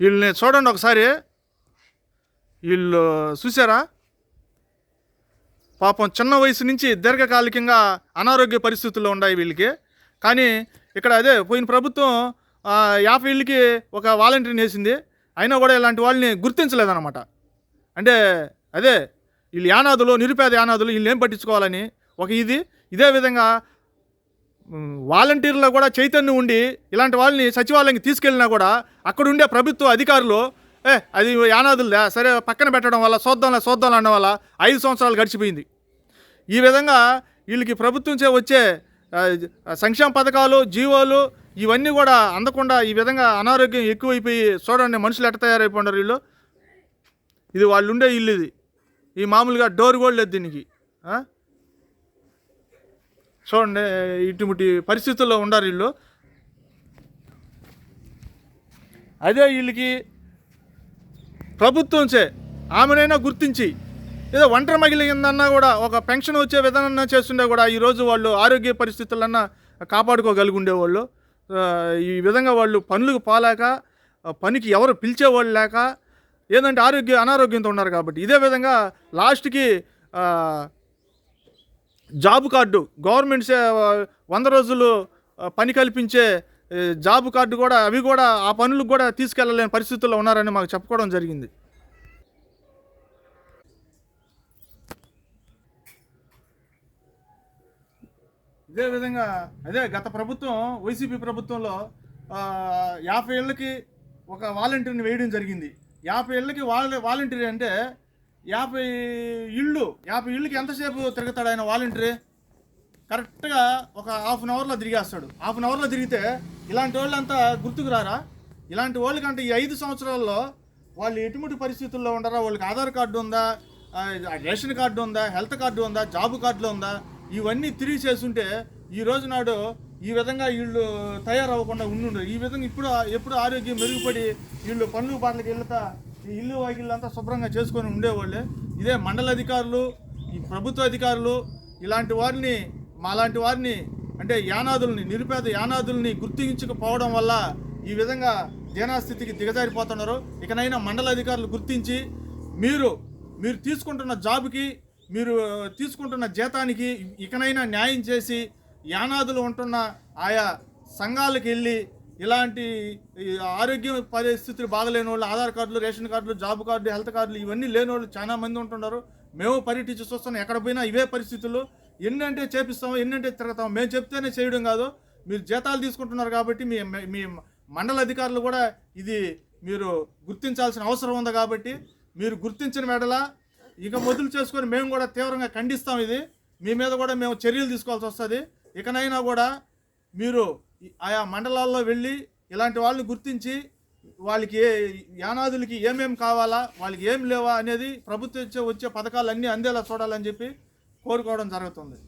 వీళ్ళని చూడండి ఒకసారి. వీళ్ళు చూసారా? పాపం చిన్న వయసు నుంచి దీర్ఘకాలికంగా అనారోగ్య పరిస్థితుల్లో ఉన్నాయి వీళ్ళకి. కానీ ఇక్కడ అదే పోయిన ప్రభుత్వం యాభై ఇళ్ళకి ఒక వాలంటీర్ని వేసింది. అయినా కూడా ఇలాంటి వాళ్ళని గుర్తించలేదన్నమాట. అంటే అదే వీళ్ళు యానాదులు నిరుపేద యానాదులు వీళ్ళు ఏం పట్టించుకోవాలని ఒక ఇది. ఇదే విధంగా వాలంటీర్లో కూడా చైతన్యం ఉండి ఇలాంటి వాళ్ళని సచివాలయానికి తీసుకెళ్ళినా కూడా అక్కడ ఉండే ప్రభుత్వ అధికారులు ఏ అది యానాదులదా? సరే పక్కన పెట్టడం వల్ల చూద్దాంలే చూద్దాం అనడం వల్ల ఐదు సంవత్సరాలు గడిచిపోయింది. ఈ విధంగా వీళ్ళకి ప్రభుత్వం చే వచ్చే సంక్షేమ పథకాలు జీవోలు ఇవన్నీ కూడా అందకుండా ఈ విధంగా అనారోగ్యం ఎక్కువైపోయి చూడండి మనుషులు ఎట్ట తయారైపోయినారు వీళ్ళు. ఇది వాళ్ళు ఉండే ఇల్లు ఇది. ఈ మామూలుగా డోర్ కూడా లేదు దీనికి. చూడండి ఇటువంటి పరిస్థితుల్లో ఉండారు వీళ్ళు. అదే వీళ్ళకి ప్రభుత్వంచే ఆమెనైనా గుర్తించి ఏదో ఒంటరి మగిలిందన్నా కూడా ఒక పెన్షన్ వచ్చే విధానం చేస్తుండే కూడా ఈరోజు వాళ్ళు ఆరోగ్య పరిస్థితులన్నా కాపాడుకోగలిగి వాళ్ళు ఈ విధంగా వాళ్ళు పనులకు పోలేక పనికి ఎవరు పిలిచేవాళ్ళు లేక ఏంటంటే ఆరోగ్య అనారోగ్యంతో ఉన్నారు కాబట్టి. ఇదే విధంగా లాస్ట్కి జాబ్ కార్డు గవర్నమెంట్ సే- వంద రోజులు పని కల్పించే జాబ్ కార్డు కూడా అవి కూడా ఆ పనులకు కూడా తీసుకెళ్ళలేని పరిస్థితుల్లో ఉన్నారని మాకు చెప్పుకోవడం జరిగింది. ఇదే విధంగా అదే గత ప్రభుత్వం వైసీపీ ప్రభుత్వంలో యాభై ఏళ్ళకి ఒక వాలంటీర్ని వేయడం జరిగింది. యాభై ఏళ్ళకి వాల వాలంటీర్ అంటే యాభై ఇళ్ళు యాభై ఇళ్ళకి ఎంతసేపు తిరుగుతాడు ఆయన వాలంటీర్? కరెక్ట్గా ఒక హాఫ్ అన్ అవర్లో తిరిగేస్తాడు. హాఫ్ అన్ అవర్లో తిరిగితే ఇలాంటి వాళ్ళంతా గుర్తుకు రారా? ఇలాంటి వాళ్ళకంటే ఈ ఐదు సంవత్సరాల్లో వాళ్ళు ఎటువంటి పరిస్థితుల్లో ఉండరా? వాళ్ళకి ఆధార్ కార్డు ఉందా? రేషన్ కార్డు ఉందా? హెల్త్ కార్డు ఉందా? జాబ్ కార్డులో ఉందా? ఇవన్నీ తిరిగి చేస్తుంటే ఈ రోజు నాడు ఈ విధంగా వీళ్ళు తయారవ్వకుండా ఉండు ఈ విధంగా ఇప్పుడు ఎప్పుడు ఆరోగ్యం మెరుగుపడి వీళ్ళు పనులు పాటలకు వెళ్తా ఇల్లు వాకిళ్ళంతా శుభ్రంగా చేసుకొని ఉండేవాళ్ళే. ఇదే మండల అధికారులు ఈ ప్రభుత్వ అధికారులు ఇలాంటి వారిని మాలాంటి వారిని అంటే యానాదుల్ని నిరుపేద యానాదుల్ని గుర్తించకపోవడం వల్ల ఈ విధంగా దీనాస్థితికి దిగజారిపోతున్నారు. ఇకనైనా మండల అధికారులు గుర్తించి మీరు మీరు తీసుకుంటున్న జాబ్కి మీరు తీసుకుంటున్న జీతానికి ఇకనైనా న్యాయం చేసి యానాదులు ఉంటున్న ఆయా సంఘాలకు వెళ్ళి ఇలాంటి ఆరోగ్య పరిస్థితులు బాగలేని వాళ్ళు ఆధార్ కార్డులు రేషన్ కార్డులు జాబ్ కార్డులు హెల్త్ కార్డులు ఇవన్నీ లేని వాళ్ళు చాలా మంది ఉంటున్నారు. మేము పర్యటించి చూస్తున్నాం. ఎక్కడ పోయినా ఇవే పరిస్థితులు. ఎన్నంటే చేపిస్తాం ఎన్నంటే తిరుగుతాం మేము చెప్తేనే చేయడం కాదు. మీరు జీతాలు తీసుకుంటున్నారు కాబట్టి మీ మీ మండల అధికారులు కూడా ఇది మీరు గుర్తించాల్సిన అవసరం ఉంది కాబట్టి మీరు గుర్తించిన వెడల ఇక మొదలు చేసుకొని మేము కూడా తీవ్రంగా ఖండిస్తాం ఇది. మీ మీద కూడా మేము చర్యలు తీసుకోవాల్సి వస్తుంది. ఇకనైనా కూడా మీరు ఆయా మండలాల్లో వెళ్ళి ఇలాంటి వాళ్ళని గుర్తించి వాళ్ళకి ఏ యానాదులకి ఏమేం కావాలా వాళ్ళకి ఏం లేవా అనేది ప్రభుత్వం వచ్చే పథకాలు అన్నీ అందేలా చూడాలని చెప్పి కోరుకోవడం జరుగుతుంది.